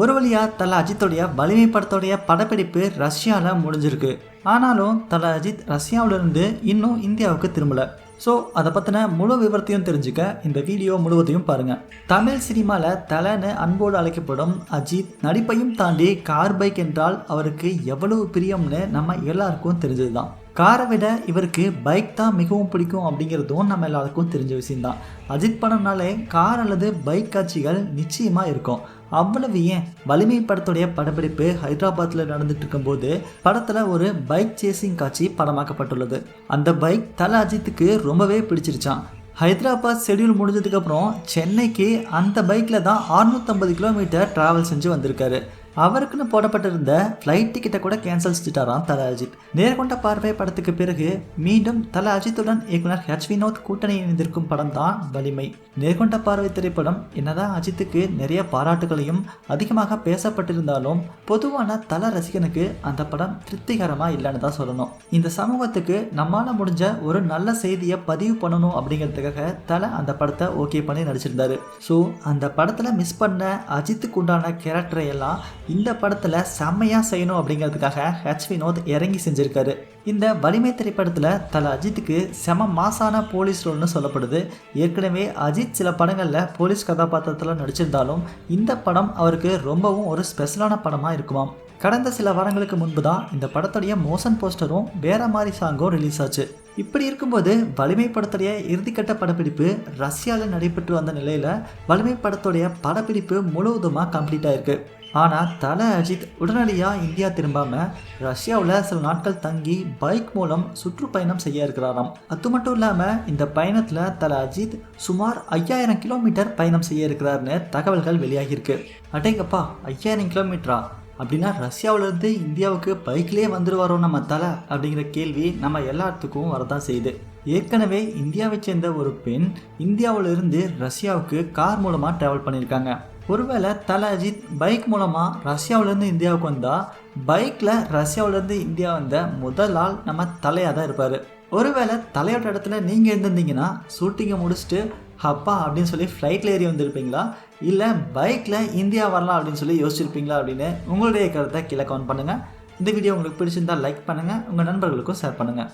ஒரு வழியாக தல அஜித்துடைய வலிமை படத்துடைய படப்பிடிப்பு ரஷ்யாவில் முடிஞ்சிருக்கு. ஆனாலும் தல அஜித் ரஷ்யாவிலிருந்து இன்னும் இந்தியாவுக்கு திரும்பலை. ஸோ அதை பற்றின முழு விவரத்தையும் தெரிஞ்சுக்க இந்த வீடியோ முழுவதையும் பாருங்கள் தமிழ் சினிமாவில் தலைன்னு அன்போடு அழைக்கப்படும் அஜித் நடிப்பையும் தாண்டி கார் பைக் என்றால் அவருக்கு எவ்வளவு பிரியம்னு நம்ம எல்லாருக்கும் தெரிஞ்சது தான் காரை விட இவருக்கு பைக் தான் மிகவும் பிடிக்கும் அப்படிங்கிறதும் நம்ம எல்லாருக்கும் தெரிஞ்ச விஷயம்தான். அஜித் படம்னாலே கார் அல்லது பைக் காட்சிகள் நிச்சயமாக இருக்கும். அவ்வளவு ஏன்? வலிமை படத்துடைய படப்பிடிப்பு ஹைதராபாத்தில் நடந்துட்டு இருக்கும்போது படத்தில் ஒரு பைக் சேசிங் காட்சி படமாக்கப்பட்டுள்ளது. அந்த பைக் தல அஜித்துக்கு ரொம்பவே பிடிச்சிருச்சான் ஹைதராபாத் ஷெடியூல் முடிஞ்சதுக்கப்புறம் சென்னைக்கு அந்த பைக்கில் தான் 650 கிலோமீட்டர் ட்ராவல் செஞ்சு வந்திருக்காரு. அவருக்குன்னு போடப்பட்டிருந்த ஃப்ளைட் டிக்கெட்டை கூட கேன்சல் செஞ்சுட்டாராம் தல அஜித். நேர்கொண்ட பார்வை படத்துக்கு பிறகு மீண்டும் தல அஜித்துடன் இயக்குனர் ஹெச் வினோத் கூட்டணி இணைந்திருக்கும் படம் தான் வலிமை. நேர்கொண்ட பார்வை திரைப்படம் என்னதான் அஜித்துக்கு நிறைய பாராட்டுகளையும் அதிகமாக பேசப்பட்டிருந்தாலும் பொதுவான தல ரசிகனுக்கு அந்த படம் திருப்திகரமாக இல்லைன்னு தான் சொல்லணும். இந்த சமூகத்துக்கு நம்மளால் முடிஞ்ச ஒரு நல்ல செய்தியை பதிவு பண்ணணும் அப்படிங்கிறதுக்காக தல அந்த படத்தை ஓகே பண்ணி நடிச்சிருந்தாரு. ஸோ அந்த படத்தில் மிஸ் பண்ண அஜித்துக்கு உண்டான கேரக்டரை எல்லாம் இந்த படத்தில் செம்மையாக செய்யணும் அப்படிங்கிறதுக்காக ஹெச் வினோத் இறங்கி செஞ்சிருக்காரு. இந்த வலிமை திரைப்படத்தில் தலை அஜித்துக்கு செம மாசான போலீஸ் ரோல்னு சொல்லப்படுது. ஏற்கனவே அஜித் சில படங்களில் போலீஸ் கதாபாத்திரத்தில் நடிச்சிருந்தாலும் இந்த படம் அவருக்கு ரொம்பவும் ஒரு ஸ்பெஷலான படமாக இருக்குமாம். கடந்த சில வாரங்களுக்கு முன்பு தான் இந்த படத்துடைய மோஷன் போஸ்டரும் வேற மாதிரி சாங்கும் ரிலீஸ் ஆச்சு. இப்படி இருக்கும்போது வலிமை படத்துடைய இறுதிக்கட்ட படப்பிடிப்பு ரஷ்யாவில் நடைபெற்று வந்த நிலையில் வலிமை படத்துடைய படப்பிடிப்பு முழுவதுமாக கம்ப்ளீட் ஆயிருக்கு. ஆனால் தலை அஜித் உடனடியாக இந்தியா திரும்பாமல் ரஷ்யாவில் சில நாட்கள் தங்கி பைக் மூலம் சுற்றுப்பயணம் செய்ய இருக்கிறாராம். அது மட்டும் இல்லாமல் இந்த பயணத்தில் தலை அஜித் சுமார் ஐயாயிரம் கிலோமீட்டர் பயணம் செய்ய இருக்கிறாருன்னு தகவல்கள் வெளியாகியிருக்கு. அடேங்கப்பா ஐயாயிரம் கிலோமீட்டரா? அப்படின்னா ரஷ்யாவிலேருந்து இந்தியாவுக்கு பைக்லேயே வந்துடுவாரோ நம்ம தலை? அப்படிங்கிற கேள்வி நம்ம எல்லாத்துக்கும் வரதான் செய்யுது. ஏற்கனவே இந்தியாவை சேர்ந்த ஒரு பெண் இந்தியாவிலிருந்து ரஷ்யாவுக்கு கார் மூலமாக ட்ராவல் பண்ணியிருக்காங்க. ஒருவேளை தல அஜித் பைக் மூலமாக ரஷ்யாவிலேருந்து இந்தியாவுக்கு வந்தால் பைக்கில் ரஷ்யாவிலேருந்து இந்தியா வந்த முதல் ஆள் நம்ம தலையாக தான் இருப்பார். ஒருவேளை தலையோட இடத்துல நீங்கள் இருந்திருந்தீங்கன்னா ஷூட்டிங்கை முடிச்சுட்டு ஹப்பா அப்படின்னு சொல்லி ஃப்ளைட்டில் ஏறி வந்திருப்பீங்களா? இல்லை பைக்கில் இந்தியா வரலாம் அப்படின்னு சொல்லி யோசிச்சிருப்பீங்களா அப்படின்னு உங்களுடைய கருத்தை கீழே கவுண்ட் பண்ணுங்கள் இந்த வீடியோ உங்களுக்கு பிடிச்சிருந்தா லைக் பண்ணுங்கள் உங்கள் நண்பர்களுக்கும் ஷேர் பண்ணுங்கள்